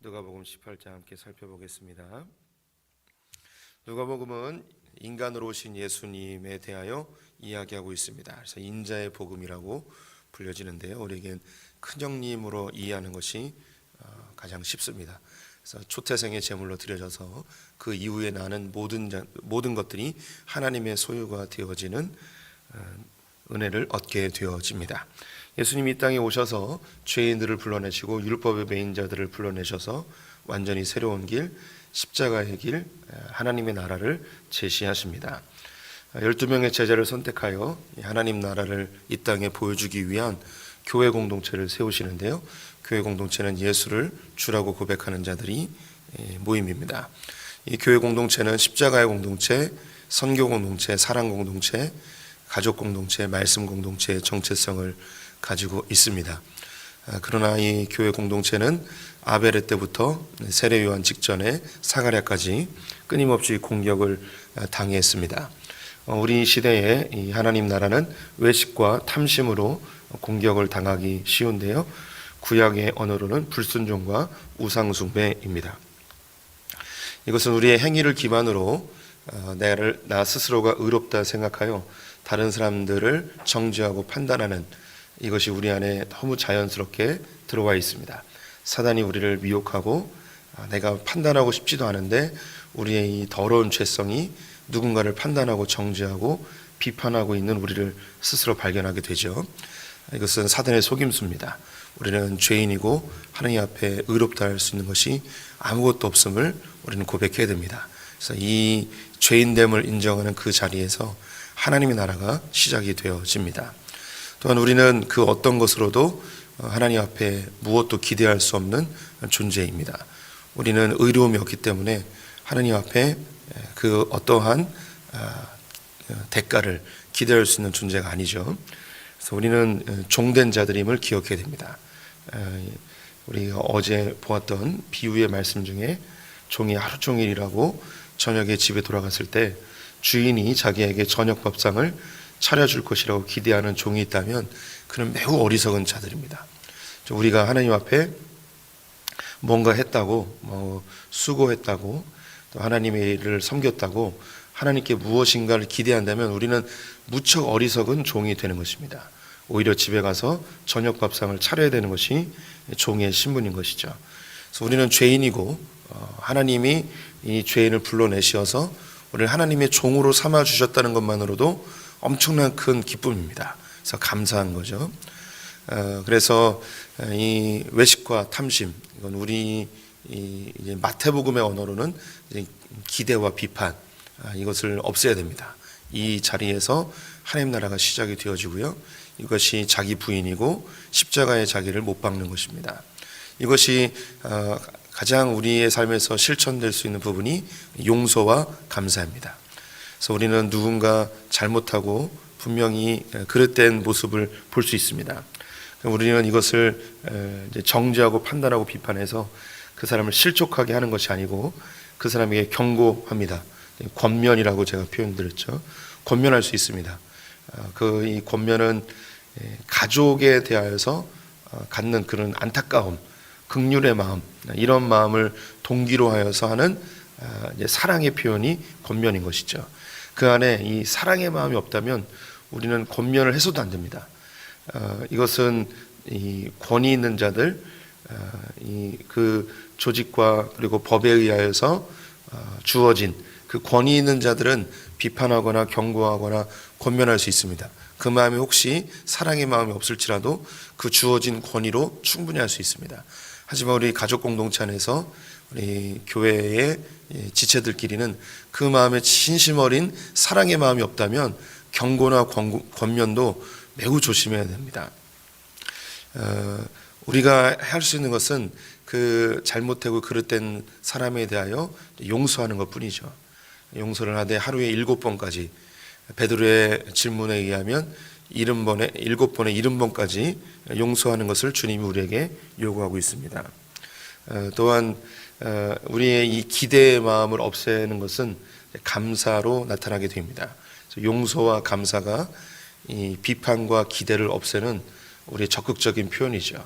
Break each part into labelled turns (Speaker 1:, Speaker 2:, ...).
Speaker 1: 누가복음 18장 함께 살펴보겠습니다. 누가복음은 인간으로 오신 예수님에 대하여 이야기하고 있습니다. 그래서 인자의 복음이라고 불려지는데요. 우리에겐 큰 형님으로 이해하는 것이 어, 가장 쉽습니다. 그래서 초태생의 제물로 드려져서 그 이후에 나는 모든 자- 모든 것들이 하나님의 소유가 되어지는 어, 은혜를 얻게 되어집니다. 예수님이 이 땅에 오셔서 죄인들을 불러내시고 율법의 매인 자들을 불러내셔서 완전히 새로운 길, 십자가의 길, 하나님의 나라를 제시하십니다. 12명의 제자를 선택하여 하나님 나라를 이 땅에 보여주기 위한 교회 공동체를 세우시는데요. 교회 공동체는 예수를 주라고 고백하는 자들이 모임입니다. 이 교회 공동체는 십자가의 공동체, 선교 공동체, 사랑 공동체, 가족 공동체, 말씀 공동체의 정체성을 가지고 있습니다. 아, 그러나 이 교회 공동체는 아베레 때부터 세례 요한 직전에 사가랴까지 끊임없이 공격을 아, 당했습니다. 어, 우리 시대에 이 하나님 나라는 외식과 탐심으로 공격을 당하기 쉬운데요. 구약의 언어로는 불순종과 우상숭배입니다. 이것은 우리의 행위를 기반으로 어, 나를 나 스스로가 의롭다 생각하여 다른 사람들을 정죄하고 판단하는 이것이 우리 안에 너무 자연스럽게 들어와 있습니다. 사단이 우리를 미혹하고 아, 내가 판단하고 싶지도 않은데 우리의 이 더러운 죄성이 누군가를 판단하고 정죄하고 비판하고 있는 우리를 스스로 발견하게 되죠. 이것은 사단의 속임수입니다. 우리는 죄인이고 하나님 앞에 의롭다 할 수 있는 것이 아무것도 없음을 우리는 고백해야 됩니다. 그래서 이 죄인됨을 인정하는 그 자리에서 하나님의 나라가 시작이 되어집니다. 또한 우리는 그 어떤 것으로도 하나님 앞에 무엇도 기대할 수 없는 존재입니다. 우리는 의로움이 없기 때문에 하나님 앞에 그 어떠한 아, 대가를 기대할 수 있는 존재가 아니죠. 그래서 우리는 종된 자들임을 기억해야 됩니다. 우리가 어제 보았던 비유의 말씀 중에 종이 하루 종일 일하고 저녁에 집에 돌아갔을 때 주인이 자기에게 저녁 밥상을 차려줄 것이라고 기대하는 종이 있다면 그는 매우 어리석은 자들입니다. 우리가 하나님 앞에 뭔가 했다고, 뭐 수고했다고, 또 하나님의 일을 섬겼다고 하나님께 무엇인가를 기대한다면 우리는 무척 어리석은 종이 되는 것입니다. 오히려 집에 가서 저녁 밥상을 차려야 되는 것이 종의 신분인 것이죠. 그래서 우리는 죄인이고 어, 하나님이 이 죄인을 불러내셔서 우리를 하나님의 종으로 삼아 주셨다는 것만으로도 엄청난 큰 기쁨입니다. 그래서 감사한 거죠. 어, 그래서 이 외식과 탐심 이건 우리 마태복음의 언어로는 기대와 비판 아, 이것을 없애야 됩니다. 이 자리에서 하나님 나라가 시작이 되어지고요. 이것이 자기 부인이고 십자가의 자기를 못 박는 것입니다. 이것이 어, 가장 우리의 삶에서 실천될 수 있는 부분이 용서와 감사입니다. 그래서 우리는 누군가 잘못하고 분명히 그릇된 모습을 볼 수 있습니다. 우리는 이것을 정죄하고 판단하고 비판해서 그 사람을 실족하게 하는 것이 아니고 그 사람에게 경고합니다. 권면이라고 제가 표현드렸죠. 권면할 수 있습니다. 그 이 권면은 가족에 대하여서 어, 갖는 그런 안타까움, 극률의 마음 이런 마음을 동기로 하여서 하는 사랑의 표현이 권면인 것이죠. 그 안에 이 사랑의 마음이 없다면 우리는 권면을 해서도 안 됩니다. 어, 이것은 이 권위 있는 자들, 어, 이그 조직과 그리고 법에 의하여서 어, 주어진 그 권위 있는 자들은 비판하거나 경고하거나 권면할 수 있습니다. 그 마음이 혹시 사랑의 마음이 없을지라도 그 주어진 권위로 충분히 할 수 있습니다. 하지만 우리 가족 공동체 안에서 우리 교회의 지체들끼리는 그 마음에 진심 어린 사랑의 마음이 없다면 경고나 권면도 매우 조심해야 됩니다. 어, 우리가 할 수 있는 것은 그 잘못되고 그릇된 사람에 대하여 용서하는 것 뿐이죠. 용서를 하되 하루에 일곱 번까지 베드로의 질문에 의하면 일흔 번에 일곱 번에 일흔 번까지 용서하는 것을 주님이 우리에게 요구하고 있습니다. 어, 또한 어, 우리의 이 기대의 마음을 없애는 것은 감사로 나타나게 됩니다. 용서와 감사가 이 비판과 기대를 없애는 우리의 적극적인 표현이죠.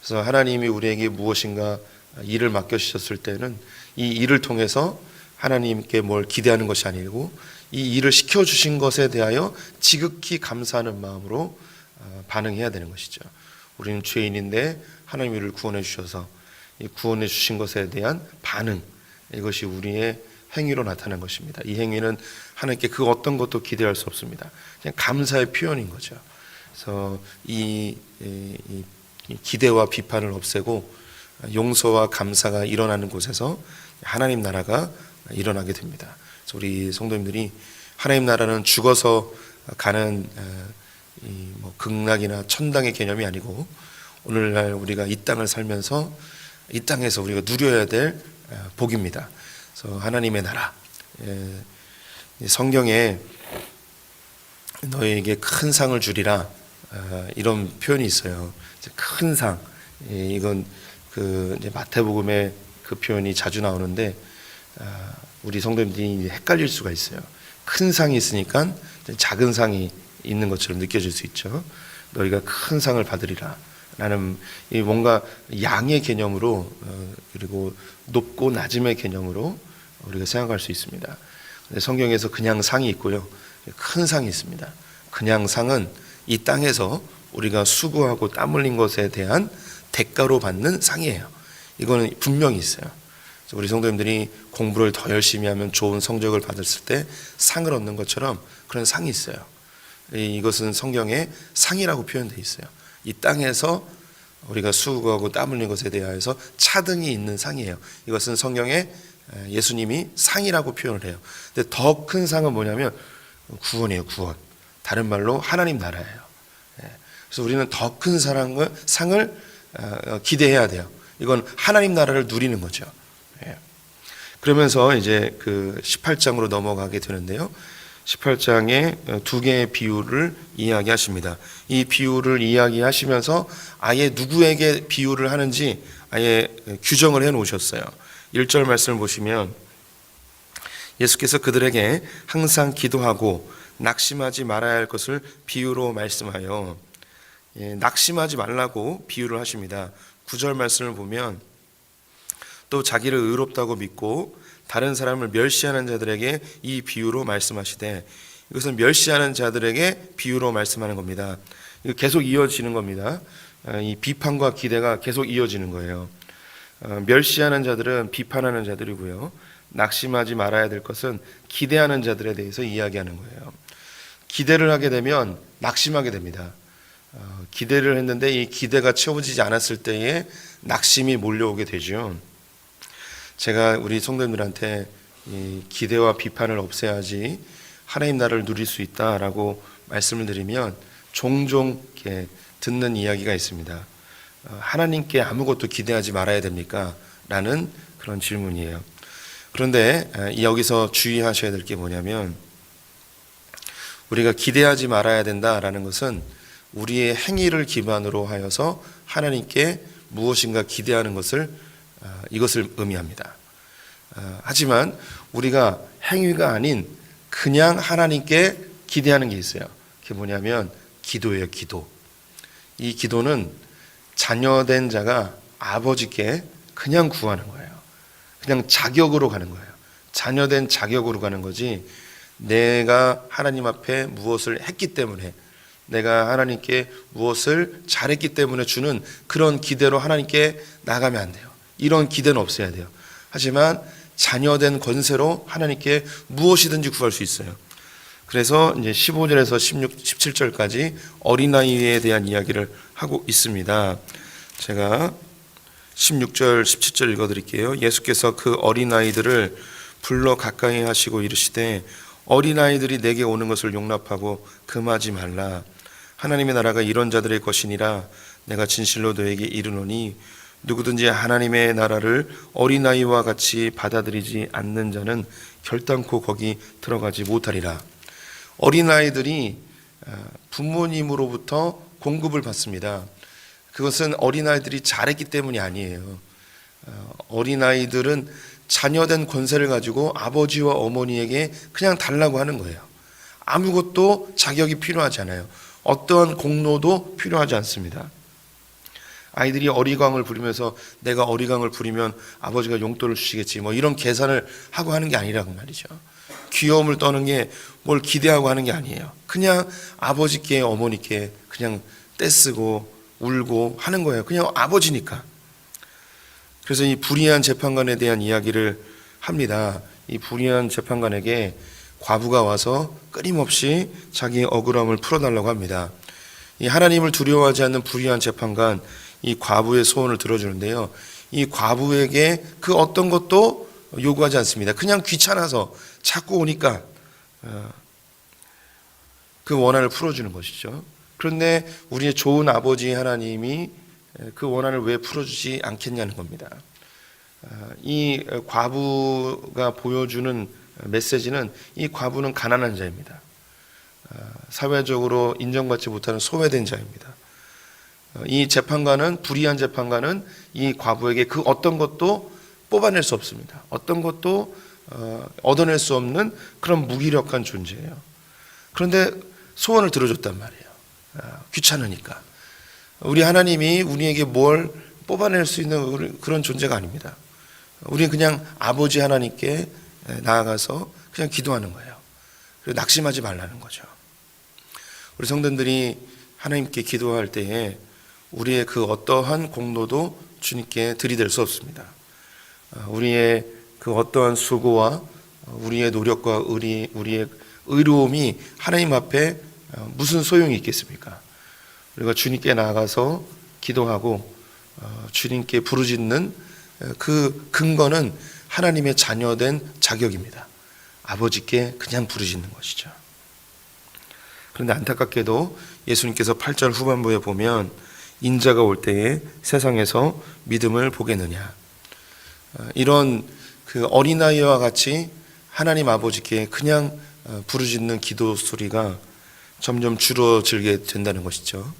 Speaker 1: 그래서 하나님이 우리에게 무엇인가 일을 맡겨주셨을 때는 이 일을 통해서 하나님께 뭘 기대하는 것이 아니고 이 일을 시켜주신 것에 대하여 지극히 감사하는 마음으로 어, 반응해야 되는 것이죠. 우리는 죄인인데 하나님 우리를 구원해 주셔서 이 구원해 주신 것에 대한 반응 이것이 우리의 행위로 나타난 것입니다. 이 행위는 하나님께 그 어떤 것도 기대할 수 없습니다. 그냥 감사의 표현인 거죠. 그래서 이, 이, 이 기대와 비판을 없애고 용서와 감사가 일어나는 곳에서 하나님 나라가 일어나게 됩니다. 그래서 우리 성도님들이 하나님 나라는 죽어서 가는 어, 이뭐 극락이나 천당의 개념이 아니고 오늘날 우리가 이 땅을 살면서 이 땅에서 우리가 누려야 될 어, 복입니다. 그래서 하나님의 나라 예, 이 성경에 너희에게 큰 상을 주리라 어, 이런 표현이 있어요. 큰 상. 예, 이건 그 마태복음에 그 표현이 자주 나오는데 아, 우리 성도님들이 헷갈릴 수가 있어요. 큰 상이 있으니까 작은 상이 있는 것처럼 느껴질 수 있죠. 너희가 큰 상을 받으리라. 이 뭔가 양의 개념으로 어, 그리고 높고 낮음의 개념으로 우리가 생각할 수 있습니다. 성경에서 그냥 상이 있고요. 큰 상이 있습니다. 그냥 상은 이 땅에서 우리가 수고하고 땀 흘린 것에 대한 대가로 받는 상이에요. 이거는 분명히 있어요. 우리 성도님들이 공부를 더 열심히 하면 좋은 성적을 받았을 때 상을 얻는 것처럼 그런 상이 있어요. 이- 이것은 성경에 상이라고 표현되어 있어요. 이 땅에서 우리가 수고하고 땀 흘린 것에 대하여서 차등이 있는 상이에요. 이것은 성경에 예수님이 상이라고 표현을 해요. 근데 더 큰 상은 뭐냐면 구원이에요, 구원. 다른 말로 하나님 나라예요. 예. 그래서 우리는 더 큰 사랑을 상을 어, 기대해야 돼요. 이건 하나님 나라를 누리는 거죠. 예. 그러면서 이제 그 18장으로 넘어가게 되는데요. 18장에 두 개의 비유를 이야기하십니다. 이 비유를 이야기하시면서 아예 누구에게 비유를 하는지 아예 규정을 해 놓으셨어요. 1절 말씀을 보시면 예수께서 그들에게 항상 기도하고 낙심하지 말아야 할 것을 비유로 말씀하여 예, 낙심하지 말라고 비유를 하십니다. 9절 말씀을 보면 또 자기를 의롭다고 믿고 다른 사람을 멸시하는 자들에게 이 비유로 말씀하시되 이것은 멸시하는 자들에게 비유로 말씀하는 겁니다. 계속 이어지는 겁니다. 아, 이 비판과 기대가 계속 이어지는 거예요. 어, 멸시하는 자들은 비판하는 자들이고요. 낙심하지 말아야 될 것은 기대하는 자들에 대해서 이야기하는 거예요. 기대를 하게 되면 낙심하게 됩니다. 어, 기대를 했는데 이 기대가 채워지지 않았을 때에 낙심이 몰려오게 되죠. 제가 우리 성도님들한테 이 기대와 비판을 없애야지 하나님 나라를 누릴 수 있다라고 말씀을 드리면 종종 듣는 이야기가 있습니다. 어, 하나님께 아무것도 기대하지 말아야 됩니까? 라는 그런 질문이에요. 그런데 아, 여기서 주의하셔야 될 게 뭐냐면 우리가 기대하지 말아야 된다라는 것은 우리의 행위를 기반으로 하여서 하나님께 무엇인가 기대하는 것을 아, 이것을 의미합니다. 아, 하지만 우리가 행위가 아닌 그냥 하나님께 기대하는 게 있어요. 그게 뭐냐면 기도예요, 기도. 이 기도는 자녀된 자가 아버지께 그냥 구하는 거예요. 그냥 자격으로 가는 거예요. 자녀된 자격으로 가는 거지. 내가 하나님 앞에 무엇을 했기 때문에 내가 하나님께 무엇을 잘했기 때문에 주는 그런 기대로 하나님께 나가면 안 돼요. 이런 기대는 없어야 돼요. 하지만 자녀된 권세로 하나님께 무엇이든지 구할 수 있어요. 그래서 이제 15절에서 16, 17절까지 어린아이에 대한 이야기를 하고 있습니다. 제가 16절, 17절 읽어 드릴게요. 예수께서 그 어린아이들을 불러 가까이 하시고 이르시되 어린아이들이 내게 오는 것을 용납하고 금하지 말라. 하나님의 나라가 이런 자들의 것이니라 내가 진실로 너에게 이르노니 누구든지 하나님의 나라를 어린아이와 같이 받아들이지 않는 자는 결단코 거기 들어가지 못하리라. 어린아이들이 아, 부모님으로부터 공급을 받습니다. 그것은 어린아이들이 잘했기 때문이 아니에요. 어, 어린아이들은 자녀된 권세를 가지고 아버지와 어머니에게 그냥 달라고 하는 거예요. 아무것도 자격이 필요하지 않아요. 어떠한 공로도 필요하지 않습니다. 아이들이 어리광을 부리면서 내가 어리광을 부리면 아버지가 용돈을 주시겠지 뭐 이런 계산을 하고 하는 게 아니라고 말이죠. 귀여움을 떠는 게 뭘 기대하고 하는 게 아니에요. 그냥 아버지께 어머니께 그냥 떼쓰고 울고 하는 거예요. 그냥 아버지니까. 그래서 이 불의한 재판관에 대한 이야기를 합니다. 이 불의한 재판관에게 과부가 와서 끊임없이 자기의 억울함을 풀어달라고 합니다. 이 하나님을 두려워하지 않는 불의한 재판관, 이 과부의 소원을 들어주는데요. 이 과부에게 그 어떤 것도 요구하지 않습니다. 그냥 귀찮아서 자꾸 오니까 어, 그 원한을 풀어주는 것이죠. 그런데 우리의 좋은 아버지 하나님이 그 원한을 왜 풀어주지 않겠냐는 겁니다. 어, 이 과부가 보여주는 메시지는 이 과부는 가난한 자입니다. 어, 사회적으로 인정받지 못하는 소외된 자입니다. 어, 이 재판관은 불의한 재판관은 이 과부에게 그 어떤 것도 뽑아낼 수 없습니다. 어떤 것도 어, 얻어낼 수 없는 그런 무기력한 존재예요. 그런데 소원을 들어줬단 말이에요. 아, 귀찮으니까. 우리 하나님이 우리에게 뭘 뽑아낼 수 있는 그런 존재가 아닙니다. 우리는 그냥 아버지 하나님께 나아가서 그냥 기도하는 거예요. 그리고 낙심하지 말라는 거죠. 우리 성도들이 하나님께 기도할 때에 우리의 그 어떠한 공로도 주님께 들이댈 수 없습니다. 어, 우리의 그 어떠한 수고와 우리의 노력과 우리, 우리의 의로움이 하나님 앞에 어, 무슨 소용이 있겠습니까? 우리가 주님께 나아가서 기도하고 어, 주님께 부르짖는 그 근거는 하나님의 자녀된 자격입니다. 아버지께 그냥 부르짖는 것이죠. 그런데 안타깝게도 예수님께서 8절 후반부에 보면 인자가 올 때에 세상에서 믿음을 보겠느냐. 어, 이런 그 어린아이와 같이 하나님 아버지께 그냥 어, 부르짖는 기도 소리가 점점 줄어들게 된다는 것이죠.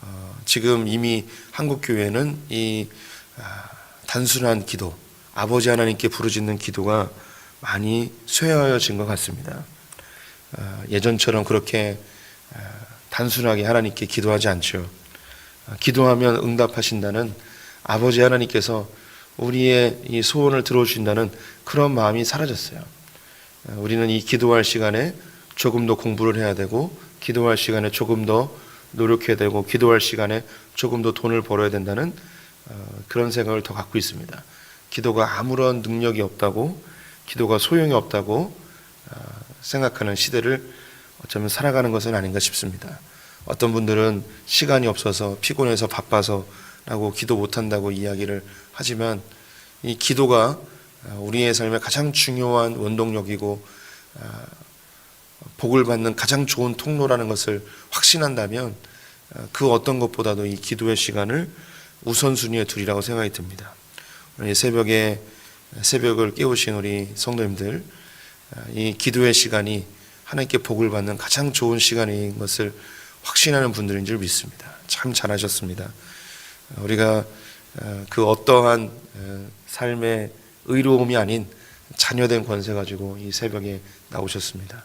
Speaker 1: 어, 지금 이미 한국 교회는 이 아, 단순한 기도, 아버지 하나님께 부르짖는 기도가 많이 쇠하여진 것 같습니다. 예전처럼 그렇게 아, 단순하게 하나님께 기도하지 않죠. 아, 기도하면 응답하신다는 아버지 하나님께서 우리의 이 소원을 들어주신다는 그런 마음이 사라졌어요. 아, 우리는 이 기도할 시간에 조금 더 공부를 해야 되고, 기도할 시간에 조금 더 노력해야 되고, 기도할 시간에 조금 더 돈을 벌어야 된다는 어, 그런 생각을 더 갖고 있습니다. 기도가 아무런 능력이 없다고, 기도가 소용이 없다고 어, 생각하는 시대를 어쩌면 살아가는 것은 아닌가 싶습니다. 어떤 분들은 시간이 없어서 피곤해서 바빠서라고 기도 못한다고 이야기를 하지만 이 기도가 우리의 삶의 가장 중요한 원동력이고 아, 복을 받는 가장 좋은 통로라는 것을 확신한다면 아, 그 어떤 것보다도 이 기도의 시간을 우선순위에 두리라고 생각이 듭니다. 오늘 새벽에 새벽을 깨우신 우리 성도님들 아, 이 기도의 시간이 하나님께 복을 받는 가장 좋은 시간인 것을 확신하는 분들인 줄 믿습니다. 참 잘하셨습니다. 우리가 어, 그 어떠한 어, 삶의 의로움이 아닌 자녀된 권세 가지고 이 새벽에 나오셨습니다.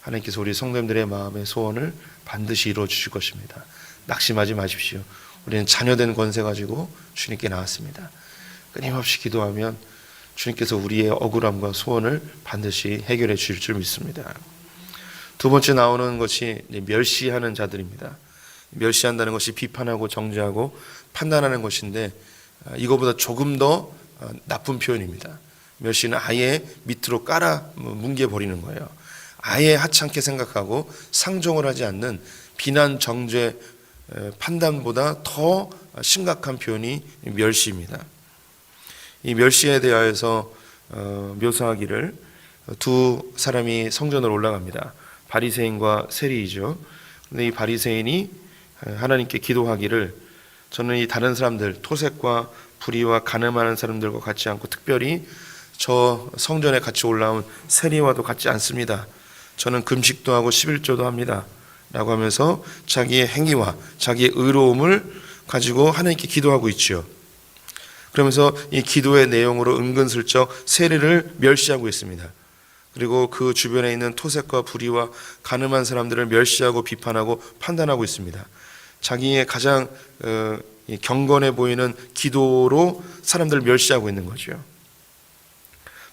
Speaker 1: 하나님께서 우리 성도님들의 마음의 소원을 반드시 이루어 주실 것입니다. 낙심하지 마십시오. 우리는 자녀된 권세 가지고 주님께 나왔습니다. 끊임없이 기도하면 주님께서 우리의 억울함과 소원을 반드시 해결해 주실 줄 믿습니다. 두 번째 나오는 것이 멸시하는 자들입니다. 멸시한다는 것이 비판하고 정죄하고 판단하는 것인데 아, 이거보다 조금 더 아, 나쁜 표현입니다. 멸시는 아예 밑으로 깔아 뭉개 버리는 거예요. 아예 하찮게 생각하고 상종을 하지 않는 비난 정죄 판단보다 더 심각한 표현이 멸시입니다. 이 멸시에 대하여서 어, 묘사하기를 두 사람이 성전으로 올라갑니다. 바리새인과 세리이죠. 근데 이 바리새인이 하나님께 기도하기를 저는 이 다른 사람들 토색과 불의와 가늠하는 사람들과 같지 않고 특별히 저 성전에 같이 올라온 세리와도 같지 않습니다. 저는 금식도 하고 11조도 합니다. 라고 하면서 자기의 행위와 자기의 의로움을 가지고 하나님께 기도하고 있죠. 그러면서 이 기도의 내용으로 은근슬쩍 세리를 멸시하고 있습니다. 그리고 그 주변에 있는 토색과 불의와 가늠한 사람들을 멸시하고 비판하고 판단하고 있습니다. 자기의 가장 어, 이 경건해 보이는 기도로 사람들을 멸시하고 있는 거죠.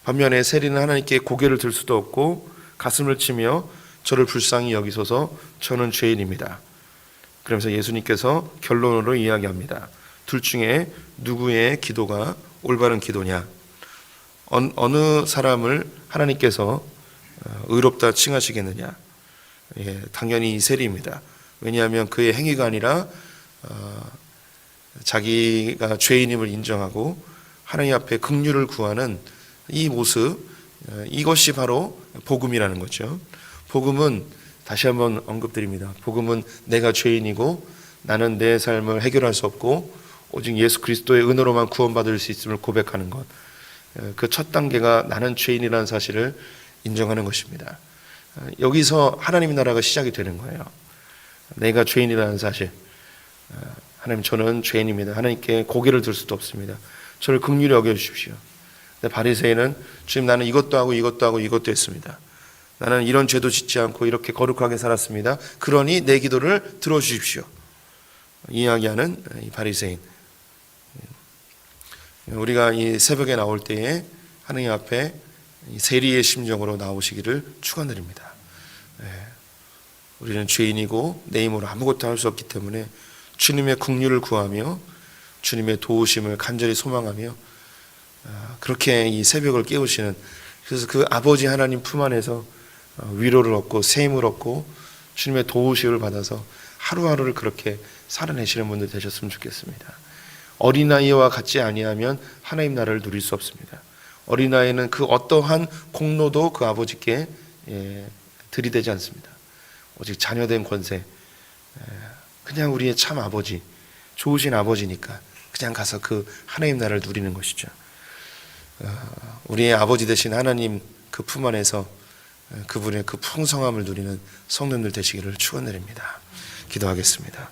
Speaker 1: 반면에 세리는 하나님께 고개를 들 수도 없고 가슴을 치며 저를 불쌍히 여기소서 저는 죄인입니다. 그러면서 예수님께서 결론으로 이야기합니다. 둘 중에 누구의 기도가 올바른 기도냐? 어느- 사람을 하나님께서 어, 의롭다 칭하시겠느냐? 예, 당연히 이 세리입니다. 왜냐하면 그의 행위가 아니라 어, 자기가 죄인임을 인정하고 하나님 앞에 긍휼을 구하는 이 모습 어, 이것이 바로 복음이라는 거죠. 복음은 다시 한번 언급드립니다. 복음은 내가 죄인이고 나는 내 삶을 해결할 수 없고 오직 예수 그리스도의 은혜로만 구원받을 수 있음을 고백하는 것. 그 첫 단계가 나는 죄인이라는 사실을 인정하는 것입니다. 어, 여기서 하나님의 나라가 시작이 되는 거예요. 내가 죄인이라는 사실. 어, 하나님 저는 죄인입니다. 하나님께 고개를 들 수도 없습니다. 저를 긍휼히 여겨 주십시오. 바리새인은 주님 나는 이것도 하고 이것도 하고 이것도 했습니다. 나는 이런 죄도 짓지 않고 이렇게 거룩하게 살았습니다. 그러니 내 기도를 들어 주십시오. 이야기하는 이 바리새인. 우리가 이 새벽에 나올 때에 하나님 앞에 이 세리의 심정으로 나오시기를 축원드립니다. 예. 우리는 죄인이고 내 힘으로 아무것도 할 수 없기 때문에 주님의 긍휼을 구하며 주님의 도우심을 간절히 소망하며 아, 그렇게 이 새벽을 깨우시는 그래서 그 아버지 하나님 품 안에서 어, 위로를 얻고 새 힘을 얻고 주님의 도우심을 받아서 하루하루를 그렇게 살아내시는 분들 되셨으면 좋겠습니다. 어린아이와 같지 아니하면 하나님 나라를 누릴 수 없습니다. 어린아이는 그 어떠한 공로도 그 아버지께 예, 들이대지 않습니다. 오직 자녀된 권세, 예, 그냥 우리의 참 아버지, 좋으신 아버지니까 그냥 가서 그 하나님 나라를 누리는 것이죠. 어, 우리의 아버지 되신 하나님 그 품 안에서 그분의 그 풍성함을 누리는 성도들 되시기를 축원드립니다. 기도하겠습니다.